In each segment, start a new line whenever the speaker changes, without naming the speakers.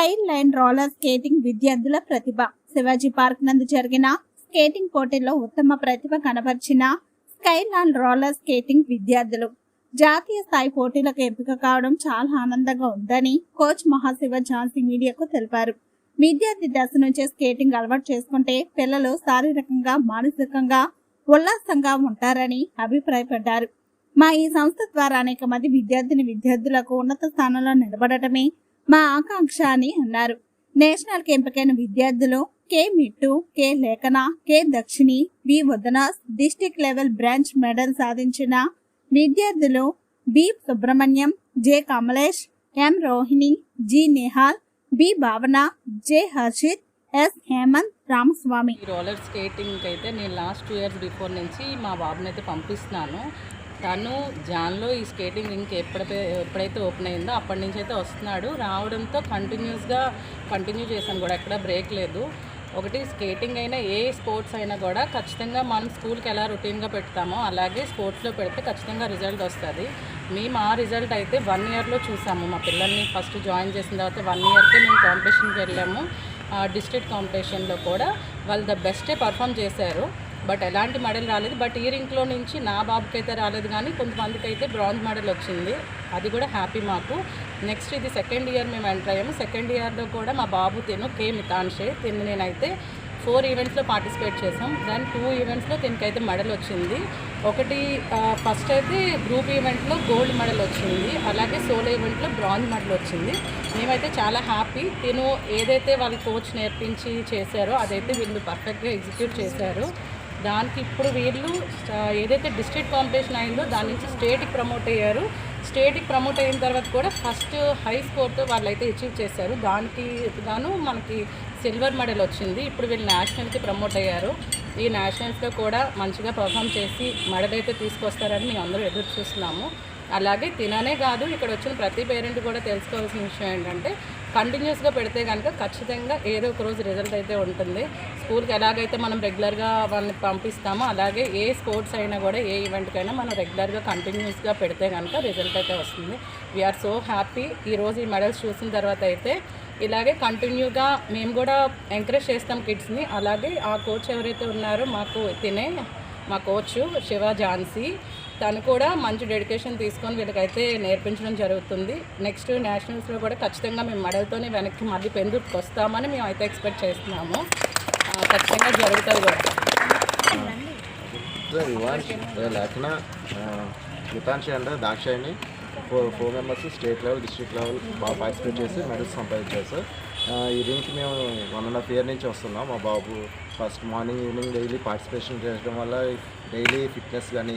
Sky line roller skating విద్యార్థుల ప్రతిభ. Shivaji park నందు జరిగిన స్కేటింగ్ పోటీలో ఉత్తమ ప్రతిభ కనబర్చిన స్కై లైన్ రోలర్ స్కేటింగ్ విద్యార్థులు. జాతీయ స్థాయి పోటీలకు ఎంపిక కావడం చాలా ఆనందంగా ఉందని కోచ్ మహాశివ ఝాన్సీ మీడియాకు తెలిపారు. విద్యార్థి దశ నుంచే స్కేటింగ్ అలవాటు చేసుకుంటే పిల్లలు శారీరకంగా మానసికంగా ఉల్లాసంగా ఉంటారని అభిప్రాయపడ్డారు. మా ఈ సంస్థ ద్వారా అనేక మంది విద్యార్థిని విద్యార్థులకు ఉన్నత స్థానంలో నిలబడటమే మా ఆకాంక్ష అని అన్నారు. నేషనల్కి ఎంపికైన విద్యార్థులు K Mittu K Lekhana K Dakshini V Vadanas district level bronze medal సాధించిన విద్యార్థులు B Subrahmanyam J Kamalesh M Rohini G Nihal B Bhavana J Harshit S Hemanth Ramaswamy.
Roller skating అయితే నేను లాస్ట్ టూ ఇయర్స్ బిఫోర్ నుంచి మా బాబుని అయితే పంపిస్తున్నాను. తను జాన్లో ఈ స్కేటింగ్ రింక్ ఎప్పుడైతే ఎప్పుడైతే ఓపెన్ అయిందో అప్పటి నుంచి అయితే వస్తున్నాడు. రావడంతో కంటిన్యూస్గా కంటిన్యూ చేశాను కూడా ఎక్కడ బ్రేక్ లేదు. ఒకటి స్కేటింగ్ అయినా ఏ స్పోర్ట్స్ అయినా కూడా ఖచ్చితంగా మనం స్కూల్కి ఎలా రొటీన్గా పెడతామో అలాగే స్పోర్ట్స్లో పెడితే ఖచ్చితంగా రిజల్ట్ వస్తుంది. మేము ఆ రిజల్ట్ అయితే వన్ ఇయర్లో చూసాము. మా పిల్లల్ని ఫస్ట్ జాయిన్ చేసిన తర్వాత వన్ ఇయర్కే మేము కాంపిటీషన్కి వెళ్ళాము. డిస్ట్రిక్ట్ కాంపిటీషన్లో కూడా వాళ్ళు ద బెస్టే పర్ఫామ్ చేశారు. బట్ ఎలాంటి మెడల్ రాలేదు. బట్ ఇయరింగ్లో నుంచి నా బాబుకి అయితే రాలేదు కానీ కొంతమందికి అయితే బ్రాంజ్ మెడల్ వచ్చింది. అది కూడా హ్యాపీ మాకు. నెక్స్ట్ ఇది సెకండ్ ఇయర్ మేము ఎంటర్ అయ్యాము. సెకండ్ ఇయర్లో కూడా మా బాబు తిను కే మితాన్షే తిను నేనైతే ఫోర్ ఈవెంట్స్లో పార్టిసిపేట్ చేసాం దాని టూ ఈవెంట్స్లో దీనికైతే మెడల్ వచ్చింది. ఒకటి ఫస్ట్ అయితే గ్రూప్ ఈవెంట్లో గోల్డ్ మెడల్ వచ్చింది. అలాగే సోలో ఈవెంట్లో బ్రాంజ్ మెడల్ వచ్చింది. మేమైతే చాలా హ్యాపీ. తిను ఏదైతే వాళ్ళ కోచ్ నేర్పించి చేశారో అదైతే వీళ్ళు పర్ఫెక్ట్గా ఎగ్జిక్యూట్ చేశారు. దానికి ఇప్పుడు వీళ్ళు ఏదైతే డిస్ట్రిక్ట్ కాంపిటీషన్ అయిందో దాని నుంచి స్టేట్కి ప్రమోట్ అయ్యారు. స్టేట్కి ప్రమోట్ అయిన తర్వాత కూడా ఫస్ట్ హై స్కోర్తో అయితే అచీవ్ చేశారు. దానికి గాను మనకి సిల్వర్ మెడల్ వచ్చింది. ఇప్పుడు వీళ్ళు నేషనల్కి ప్రమోట్ అయ్యారు. ఈ నేషనల్స్లో కూడా మంచిగా పర్ఫామ్ చేసి మెడల్ అయితే తీసుకొస్తారని మేము అందరూ ఎదురు చూస్తున్నాము. అలాగే తిననే కాదు ఇక్కడ వచ్చిన ప్రతి పేరెంట్ కూడా తెలుసుకోవాల్సిన విషయం ఏంటంటే కంటిన్యూస్గా పెడితే కనుక ఖచ్చితంగా ఏదో ఒక రోజు రిజల్ట్ అయితే ఉంటుంది. స్కూల్కి ఎలాగైతే మనం రెగ్యులర్గా వాళ్ళని పంపిస్తామో అలాగే ఏ స్పోర్ట్స్ అయినా కూడా ఏ ఈవెంట్కైనా మనం రెగ్యులర్గా కంటిన్యూస్గా పెడితే కనుక రిజల్ట్ అయితే వస్తుంది. వీఆర్ సో హ్యాపీ ఈరోజు ఈ మెడల్స్ చూసిన తర్వాత అయితే ఇలాగే కంటిన్యూగా మేము కూడా ఎంకరేజ్ చేస్తాం కిడ్స్ని అలాగే ఆ కోచ్ ఎవరైతే ఉన్నారో మాకు తినే మా కోచ్ శివ ఝాన్సీ తను కూడా మంచి డెడికేషన్ తీసుకొని వీళ్ళకైతే నేర్పించడం జరుగుతుంది. నెక్స్ట్ నేషనల్స్లో కూడా ఖచ్చితంగా మేము మెడల్తోనే వెనక్కి మళ్ళీ పెందుకు వస్తామని మేము అయితే ఎక్స్పెక్ట్ చేస్తున్నాము. ఖచ్చితంగా జరుగుతుంది కూడా.
సార్ మితాన్షి అంటే Dakshayini four four members state level district level బాగా పార్టిసిపేట్ చేసి మెడల్స్ సంపాదించారు సార్. ఈ రింగ్కి మేము వన్ అండ్ హాఫ్ ఇయర్ నుంచి వస్తున్నాం. మా బాబు first morning evening daily participation చేయడం వల్ల డైలీ ఫిట్నెస్ కానీ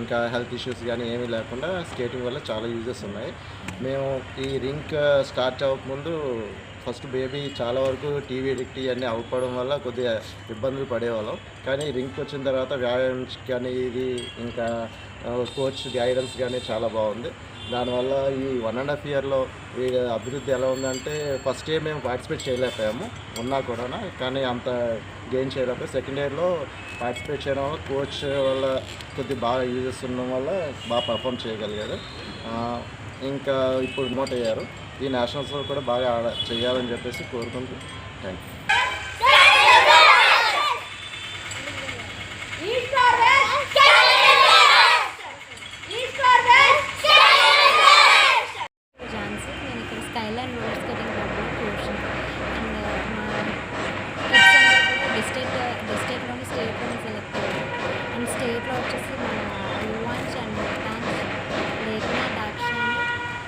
ఇంకా హెల్త్ ఇష్యూస్ కానీ ఏమీ లేకుండా స్కేటింగ్ వల్ల చాలా యూజెస్ ఉన్నాయి. మేము ఈ రింక్ స్టార్ట్ uh, అవ్వకముందు ఫస్ట్ బేబీ చాలా వరకు టీవీ ఎడిక్ట్ అన్నీ అవ్వడం వల్ల కొద్దిగా ఇబ్బందులు పడేవాళ్ళం. కానీ రింక్ వచ్చిన తర్వాత వ్యాయామం కానీ ఇది ఇంకా uh, కోచ్ గైడెన్స్ కానీ చాలా బాగుంది. దానివల్ల ఈ వన్ అండ్ హాఫ్ ఇయర్లో ఈ అభివృద్ధి ఎలా ఉందంటే ఫస్ట్ ఇయర్ మేము పార్టిసిపేట్ చేయలేకపోయాము ఉన్నా కూడా కానీ అంత గెయిన్ చేయలేకపోయి సెకండ్ ఇయర్లో పార్టిసిపేట్ చేయడం వల్ల కోచ్ వల్ల కొద్ది బాగా యూజెస్ ఉండడం వల్ల బాగా పర్ఫామ్ చేయగలిగారు. ఇంకా ఇప్పుడు ప్రమోట్ అయ్యారు. ఈ నేషనల్స్లో కూడా బాగా ఆడ చేయాలని చెప్పేసి కోరుకుంటూ థ్యాంక్ యూ
ఝాన్సీ నేను ఇక్కడ స్కైలైన్ రోలర్ స్కేటింగ్ క్లబ్లో కోచ్ అండ్ మా కిడ్స్ అందరూ కూడా డిస్ట్రిక్ట్ డిస్ట్రిక్ట్లోని స్టేట్లోని సెలెక్ట్ అయ్యారు అండ్ స్టేట్లో వచ్చేసి మన యువాన్స్ అండ్ టాన్స్ లేఖన దాక్షాణి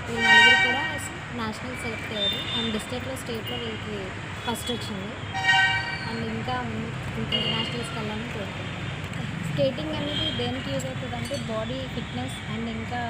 వీళ్ళు నలుగురు కూడా నేషనల్ సెలెక్ట్ అయ్యారు అండ్ స్టేట్లో వీళ్ళకి ఫస్ట్ వచ్చింది. అండ్ ఇంకా ఇంకా ఇంటర్నేషనల్స్కి వెళ్ళాలని కోరుకుంటున్నాను. స్కేటింగ్ అనేది దేనికి యూజ్ అవుతుంది అంటే బాడీ ఫిట్నెస్ అండ్ ఇంకా